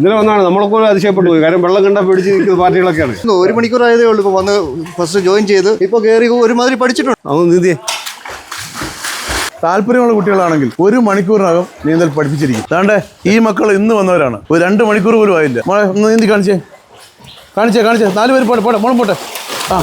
ഇന്നലെ വന്നാണ്. നമ്മളൊക്കെ ഒരു അതിശയപ്പെട്ടു പോയി. കാരണം വെള്ളം കണ്ട പിടിച്ച് നിൽക്കുന്ന പാർട്ടികളൊക്കെയാണ്. ഒരു മണിക്കൂർ ആയതേ ഉള്ളൂ ഇപ്പോൾ വന്ന് ഫസ്റ്റ് ജോയിൻ ചെയ്ത്. ഇപ്പോൾ കയറി ഒരുമാതിരി പഠിച്ചിട്ടുണ്ട്. അതൊന്ന് നീതിയെ താല്പര്യമുള്ള കുട്ടികളാണെങ്കിൽ ഒരു മണിക്കൂറിനകം നീന്തൽ പഠിപ്പിച്ചിരിക്കും. അതാണ്ട് ഈ മക്കൾ ഇന്ന് വന്നവരാണ്. ഒരു രണ്ട് മണിക്കൂർ പോലും ആയില്ല. മോളെ ഒന്ന് നീന്തി കാണിച്ചേ. കാണിച്ചേ കാണിച്ചേ. നാല് പേര് പോട്ടെ പോട്ടെ മോളും പോട്ടെ. ആ.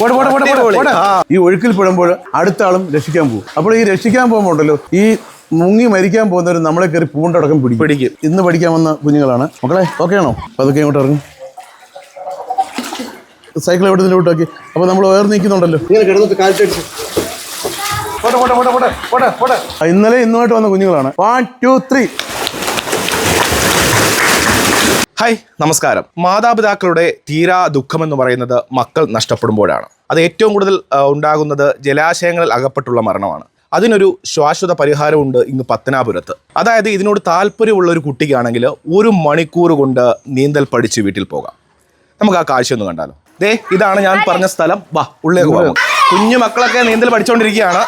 പോട്ടെ പോട്ടെ പോട്ടെ പോട്ടെ ഈ ഒഴുക്കിൽ പെടുമ്പോൾ അടുത്ത ആളും രക്ഷിക്കാൻ പോകും. അപ്പോൾ ഈ രക്ഷിക്കാൻ പോകുമ്പോണ്ടല്ലോ ഈ മുങ്ങി മരിക്കാൻ പോകുന്നവർ നമ്മളെ കയറി പൂണ്ടടക്കം പിടിക്കും. പിടിക്കും. ഇന്ന് പഠിക്കാൻ വന്ന കുഞ്ഞുങ്ങളാണ്. മക്കളെ ഓക്കെ ആണോ? അതൊക്കെ ഇങ്ങോട്ട് ഇറങ്ങും. സൈക്കിൾ എവിടെ നിന്ന് വിട്ടാക്കി അപ്പോൾ നമ്മൾ വേറെ നിൽക്കുന്നുണ്ടല്ലോ. ഇങ്ങനെ കിടന്നിട്ട് കാറ്റടിച്ച് ഇന്നലെ ഇന്നുമായിട്ട് വന്ന കുഞ്ഞുങ്ങളാണ്. വൺ ടു ത്രീ ഹായ് നമസ്കാരം. മാതാപിതാക്കളുടെ തീരാ ദുഃഖമെന്ന് പറയുന്നത് മക്കൾ നഷ്ടപ്പെടുമ്പോഴാണ്. അത് ഏറ്റവും കൂടുതൽ ഉണ്ടാകുന്നത് ജലാശയങ്ങളിൽ അകപ്പെട്ടുള്ള മരണമാണ്. അതിനൊരു ശാശ്വത പരിഹാരമുണ്ട് ഇന്ന് പത്തനാപുരത്ത്. അതായത് ഇതിനോട് താല്പര്യമുള്ള ഒരു കുട്ടിക്കാണെങ്കിൽ ഒരു മണിക്കൂർ കൊണ്ട് നീന്തൽ പഠിച്ച് വീട്ടിൽ പോകാം. നമുക്ക് ആ കാഴ്ച ഒന്ന് കണ്ടാലോ. ദേ ഇതാണ് ഞാൻ പറഞ്ഞ സ്ഥലം. വാ ഉള്ളിലേക്ക് പോകാം. കുഞ്ഞു മക്കളൊക്കെ നീന്തൽ പഠിച്ചുകൊണ്ടിരിക്കുകയാണ്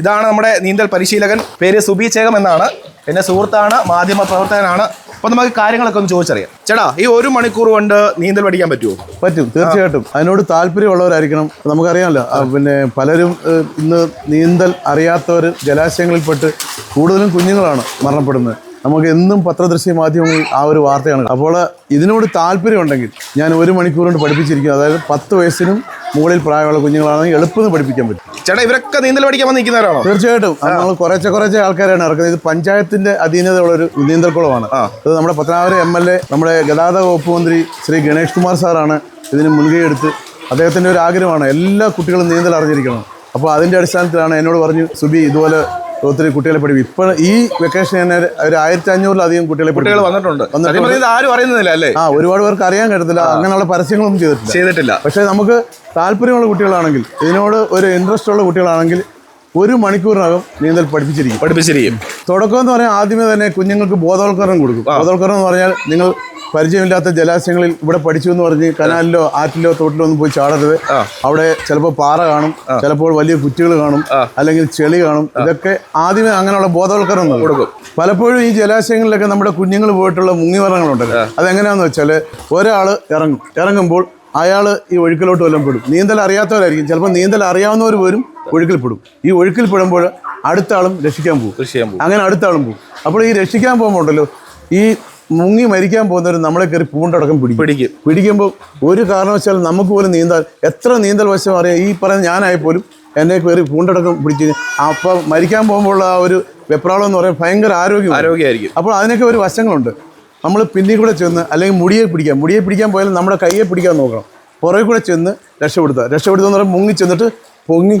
ഇതാണ് നമ്മുടെ നീന്തൽ പരിശീലകൻ. പേര് സുബി ചേകം എന്നാണ്. എന്റെ സുഹൃത്താണ് മാധ്യമ പ്രവർത്തകനാണ്. അപ്പൊ നമുക്ക് കാര്യങ്ങളൊക്കെ ഒന്ന് ചോദിച്ചറിയാം. ചേട്ടാ ഈ ഒരു മണിക്കൂർ കൊണ്ട് നീന്തൽ പഠിക്കാൻ പറ്റുമോ പറ്റും തീർച്ചയായിട്ടും. അതിനോട് താല്പര്യമുള്ളവരായിരിക്കണം. നമുക്കറിയാമല്ലോ പിന്നെ പലരും ഇന്ന് നീന്തൽ അറിയാത്തവർ ജലാശയങ്ങളിൽപ്പെട്ട് കൂടുതലും കുഞ്ഞുങ്ങളാണ് മരണപ്പെടുന്നത്. നമുക്ക് എന്നും പത്രദൃശ്യ മാധ്യമങ്ങളിൽ ആ ഒരു വാർത്തയാണ്. അപ്പോൾ ഇതിനോട് താല്പര്യമുണ്ടെങ്കിൽ ഞാൻ ഒരു മണിക്കൂർ കൊണ്ട് പഠിപ്പിച്ചിരിക്കും അതായത് പത്ത് വയസ്സിനും മുകളിൽ പ്രായമുള്ള കുഞ്ഞുങ്ങളാണെങ്കിൽ എളുപ്പം പഠിപ്പിക്കാൻ പറ്റും. ചേട്ടാ ഇവരൊക്കെ നീന്തൽ പഠിക്കാൻ വന്നിരിക്കുന്നവരാണോ? തീർച്ചയായിട്ടും. നമ്മൾ കുറച്ച് കുറച്ച് ആൾക്കാരാണ് ഇറക്കുന്നത്. ഇത് പഞ്ചായത്തിന്റെ അധീനതയുള്ള ഒരു നീന്തൽക്കുളമാണ് ഇത് നമ്മുടെ പത്തനാപുരം എം എൽ എ നമ്മുടെ ഗതാഗത വകുപ്പ് മന്ത്രി ശ്രീ ഗണേഷ് കുമാർ സാറാണ് ഇതിന് മുൻകൈ എടുത്ത് അദ്ദേഹത്തിന്റെ ഒരു ആഗ്രഹമാണ് എല്ലാ കുട്ടികളും നീന്തൽ അറിഞ്ഞിരിക്കണം. അപ്പോൾ അതിന്റെ അടിസ്ഥാനത്തിലാണ് എന്നോട് പറഞ്ഞു സുബി ഇതുപോലെ ഒത്തിരി കുട്ടികളെ പഠിപ്പിക്കും. ഇപ്പോൾ ഈ വെക്കേഷൻ തന്നെ ഒരു ആയിരത്തി അഞ്ഞൂറിലധികം കുട്ടികളെ കുട്ടികൾ വന്നിട്ടുണ്ട്. ആരും അറിയുന്നില്ല അല്ലേ? ആ ഒരുപാട് പേർക്ക് അറിയാൻ കഴിയത്തില്ല. അങ്ങനെയുള്ള പരസ്യങ്ങളൊന്നും ചെയ്തിട്ടില്ല. ചെയ്തിട്ടില്ല. പക്ഷേ നമുക്ക് താല്പര്യമുള്ള കുട്ടികളാണെങ്കിൽ ഇതിനോട് ഒരു ഇൻട്രസ്റ്റ് ഉള്ള കുട്ടികളാണെങ്കിൽ ഒരു മണിക്കൂറിനകം നീന്തൽ പഠിപ്പിച്ചിരിക്കും. പഠിപ്പിച്ചിരിക്കും. തുടക്കം എന്ന് പറഞ്ഞാൽ ആദ്യമേ തന്നെ കുഞ്ഞുങ്ങൾക്ക് ബോധവൽക്കരണം കൊടുക്കും. ബോധവൽക്കരണം എന്ന് പറഞ്ഞാൽ നിങ്ങൾ പരിചയമില്ലാത്ത ജലാശയങ്ങളിൽ ഇവിടെ പഠിച്ചു എന്ന് പറഞ്ഞ് കനാലിലോ ആറ്റിലോ തോട്ടിലോ ഒന്നും പോയി ചാടരുത്. അവിടെ ചിലപ്പോൾ പാറ കാണും ചിലപ്പോൾ വലിയ കുറ്റികൾ കാണും അല്ലെങ്കിൽ ചെളി കാണും. ഇതൊക്കെ ആദ്യമേ അങ്ങനെയുള്ള ബോധവൽക്കരണം കൊടുക്കും. പലപ്പോഴും ഈ ജലാശയങ്ങളിലൊക്കെ നമ്മുടെ കുഞ്ഞുങ്ങൾ പോയിട്ടുള്ള മുങ്ങിമരണങ്ങളുണ്ടല്ലോ. അതെങ്ങനെയാണെന്ന് വെച്ചാൽ ഒരാൾ ഇറങ്ങും. ഇറങ്ങുമ്പോൾ അയാൾ ഈ ഒഴുക്കിലോട്ട് വല്ലതും പെടും. നീന്തൽ അറിയാത്തവരായിരിക്കും. ചിലപ്പോൾ നീന്തൽ അറിയാവുന്നവർ പോലും ഒഴുക്കിൽ പെടും. ഈ ഒഴുക്കിൽ പെടുമ്പോൾ അടുത്ത ആളും രക്ഷിക്കാൻ പോകും. അങ്ങനെ അടുത്താളും പോകും. അപ്പോൾ ഈ രക്ഷിക്കാൻ പോകുമ്പോൾ ഉണ്ടല്ലോ ഈ മുങ്ങി മരിക്കാൻ പോകുന്നവർ നമ്മളെ കയറി പൂണ്ടടക്കം പിടിക്കും. പിടിക്കും. പിടിക്കുമ്പോൾ ഒരു കാരണവശാലും നമുക്ക് പോലും നീന്താൻ എത്ര നീന്തൽ വശം അറിയാം? ഈ പറയുന്ന ഞാനായി പോലും എന്നെ കയറി പൂണ്ടടക്കം പിടിച്ച് അപ്പം മരിക്കാൻ പോകുമ്പോൾ ആ ഒരു വെപ്രാളം എന്ന് പറയാൻ ഭയങ്കര ആരോഗ്യം ആരോഗ്യമായിരിക്കും. അപ്പോൾ അതിനൊക്കെ ഒരു വശങ്ങളുണ്ട്. നമ്മൾ പിന്നിൽ കൂടെ ചെന്ന് അല്ലെങ്കിൽ മുടിയെ പിടിക്കാം. മുടിയെ പിടിക്കാൻ പോയാലും നമ്മുടെ കയ്യെ പിടിക്കാൻ നോക്കണം. പുറകെ കൂടെ ചെന്ന് രക്ഷപ്പെടുത്തുക രക്ഷപ്പെടുത്തുക എന്ന് പറയുമ്പോൾ മുങ്ങി ചെന്നിട്ട് പൊങ്ങി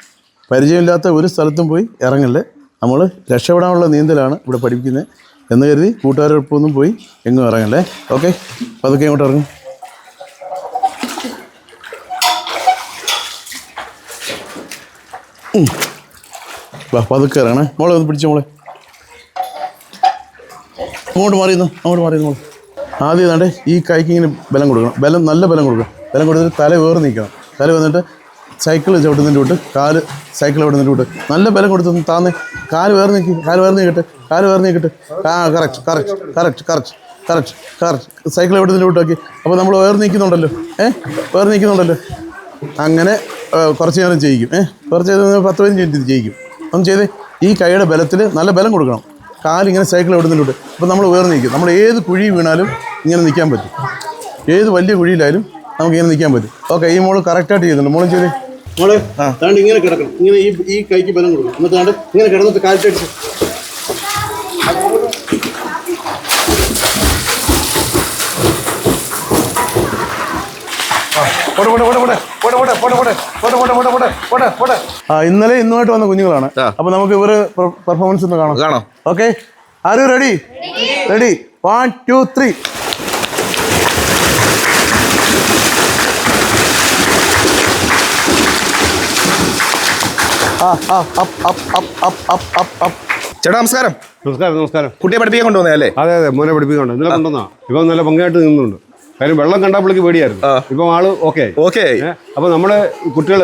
പരിചയമില്ലാത്ത ഒരു സ്ഥലത്തും പോയി ഇറങ്ങല്ലേ? നമ്മൾ രക്ഷപ്പെടാനുള്ള നീന്തലാണ് ഇവിടെ പഠിപ്പിക്കുന്നത് എന്ന് കരുതി കൂട്ടുകാരോടൊപ്പമൊന്നും പോയി എങ്ങും ഇറങ്ങല്ലേ? ഓക്കെ അപ്പോൾ അതൊക്കെ ഇങ്ങോട്ട് ഇറങ്ങും. വാ പതുക്കെ ഇറങ്ങണേ. മോളെ ഒന്ന് പിടിച്ചു മോളെ. അങ്ങോട്ട് മാറിയുന്നു അങ്ങോട്ട് മാറിയുന്നു മോളെ? ആദ്യം ഏതാണ്ട് ഈ കൈക്ക് ഇങ്ങനെ ബലം കൊടുക്കണം. ബലം നല്ല ബലം കൊടുക്കണം. ബലം കൊടുത്തിട്ട് തല വേറെ നിൽക്കണം. തല വന്നിട്ട് സൈക്കിൾ ചവിട്ടുന്നതിന്റെ വിട്ട് കാൽ സൈക്കിൾ ചവിടുന്നതിന്റെ വിട്ട് നല്ല ബലം കൊടുത്തൊന്ന് താന്ന്. കാൽ വേറെ നിൽക്കി കാൽ വേറെ നീക്കട്ടെ കാൽ വേറെ നീക്കട്ടെ ആ correct correct correct correct correct correct cycle എവിടുന്നതിന്റെ വിട്ടാക്കി അപ്പോൾ നമ്മൾ വേറെ നിൽക്കുന്നുണ്ടല്ലോ ഏഹ് വേറെ നിൽക്കുന്നുണ്ടല്ലോ അങ്ങനെ കുറച്ച് നേരം ചെയ്യിക്കും ഏഹ് കുറച്ച് പത്ത് പതിനഞ്ച് മിനിറ്റ് ചെയ്യിക്കും ഒന്ന് ചെയ്തേ ഈ കൈയുടെ ബലത്തിൽ നല്ല ബലം കൊടുക്കണം. കാലിങ്ങനെ സൈക്കിൾ എവിടുന്നിട്ട് അപ്പോൾ നമ്മൾ വേർന്ന് നിൽക്കും നമ്മൾ ഏത് കുഴി വീണാലും ഇങ്ങനെ നിൽക്കാൻ പറ്റും. ഏത് വലിയ കുഴിയിലായാലും നമുക്ക് ഇങ്ങനെ നിൽക്കാൻ പറ്റും. ഓക്കെ ഈ മോൾ കറക്റ്റായിട്ട് ചെയ്യുന്നുണ്ട്. മോളും ചെയ്തേ? മോളെ താണ്ട് ഇങ്ങനെ കിടക്കണം ഇങ്ങനെ ഈ ഈ കൈക്ക് ബലം കൊടുക്കണം എന്നിട്ട് താണ്ട് ഇങ്ങനെ കിടന്നിട്ട് കാലിട്ടടിച്ച് ആ ഇന്നലെ ഇന്നുമായിട്ട് വന്ന കുഞ്ഞുങ്ങളാണ്. അപ്പൊ നമുക്ക് ഇവർ പെർഫോമൻസ് ഒന്ന് കാണാം കാണാം ഓക്കെ ആര് ready ready one two three ചേട്ടാ നമസ്കാരം. നമസ്കാരം നമസ്കാരം. കുട്ടിയെ പഠിപ്പിക്കാൻ കൊണ്ടുവന്നേ അല്ലേ? അതെ അതെ മോനെ പഠിപ്പിക്കുന്നുണ്ട് ഇന്നലെ കൊണ്ടുവന്നാ? ഇപ്പം നല്ല ഭംഗിയായിട്ട് നിന്നുണ്ട്. കാര്യം വെള്ളം കണ്ടപ്പോഴേക്ക് പേടിയായിരുന്നു. ഇപ്പം ആൾ ഓക്കെ ഓക്കെ അപ്പൊ നമ്മുടെ കുട്ടികൾ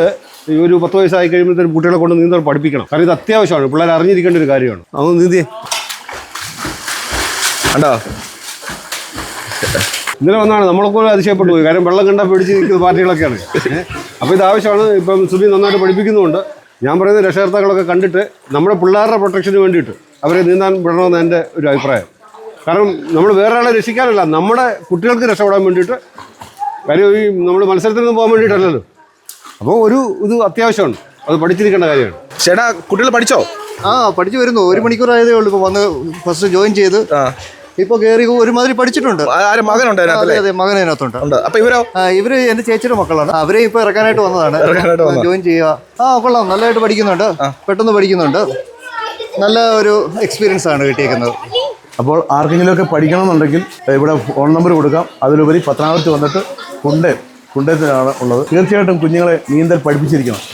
ഈ ഒരു പത്ത് വയസ്സായി കഴിയുമ്പോഴത്തേക്കും കുട്ടികളെ കൊണ്ട് നീന്തൽ പഠിപ്പിക്കണം. കാരണം ഇത് അത്യാവശ്യമാണ്. പിള്ളേർ അറിഞ്ഞിരിക്കേണ്ട ഒരു കാര്യമാണ്. അതൊന്ന് നീന്തി. കണ്ടോ? ഇന്നലെ വന്നാണ്. നമ്മളെക്കൊണ്ട് അതിശയപ്പെട്ടു പോയി. കാര്യം വെള്ളം കണ്ടാൽ പേടിച്ച് നിൽക്കുന്ന പാർട്ടികളൊക്കെയാണ്. അപ്പോൾ ഇത് ആവശ്യമാണ്. ഇപ്പം സുബി നന്നായിട്ട് പഠിപ്പിക്കുന്നുമുണ്ട്. ഞാൻ പറയുന്നത് രക്ഷകർത്താക്കളൊക്കെ കണ്ടിട്ട് നമ്മുടെ പിള്ളേരുടെ പ്രൊട്ടക്ഷന് വേണ്ടിയിട്ട് അവരെ നീന്താൻ വിടണമെന്ന് എന്റെ ഒരു അഭിപ്രായം. കാരണം നമ്മൾ വേറെ ആളെ രക്ഷിക്കാനല്ല നമ്മുടെ കുട്ടികൾക്ക് രക്ഷപ്പെടാൻ വേണ്ടിയിട്ട് കാര്യം ഈ നമ്മൾ മത്സരത്തിനൊന്നും പോകാൻ വേണ്ടിയിട്ടല്ലല്ലോ. അപ്പോൾ ഒരു ഇത് അത്യാവശ്യമാണ്. അത് പഠിച്ചിരിക്കേണ്ട കാര്യമാണ്. ചേട്ടാ കുട്ടികൾ പഠിച്ചോ? ആ പഠിച്ചു വരുന്നു. ഒരു മണിക്കൂർ ആയതേ ഉള്ളൂ. ഇപ്പോൾ വന്ന് ഫസ്റ്റ് ജോയിൻ ചെയ്ത്. ആ. ഇപ്പൊ കേറി ഒരുമാതിരി പഠിച്ചിട്ടുണ്ട്. ആരും മകനുണ്ട് അതെ മകൻ അതിനകത്തുണ്ട് ഉണ്ട്. അപ്പൊ ഇവരോ? ഇവർ എന്റെ ചേച്ചിയുടെ മക്കളാണ്. അവരെ ഇപ്പൊ ഇറക്കാനായിട്ട് വന്നതാണ്. ജോയിൻ ചെയ്യുക. ആ കൊള്ളാം. നല്ലതായിട്ട് പഠിക്കുന്നുണ്ട്. പെട്ടെന്ന് പഠിക്കുന്നുണ്ട്. നല്ല ഒരു എക്സ്പീരിയൻസ് ആണ് കിട്ടിയേക്കുന്നത്. അപ്പോൾ ആർക്കെങ്കിലുമൊക്കെ പഠിക്കണമെന്നുണ്ടെങ്കിൽ ഇവിടെ ഫോൺ നമ്പർ കൊടുക്കാം. അതിലുപരി പത്തനാപുരത്ത് വന്നിട്ട് കുണ്ടേ കുണ്ടേത്തിനാണ് ഉള്ളത്. തീർച്ചയായിട്ടും കുഞ്ഞുങ്ങളെ നീന്തൽ പഠിപ്പിച്ചിരിക്കണം.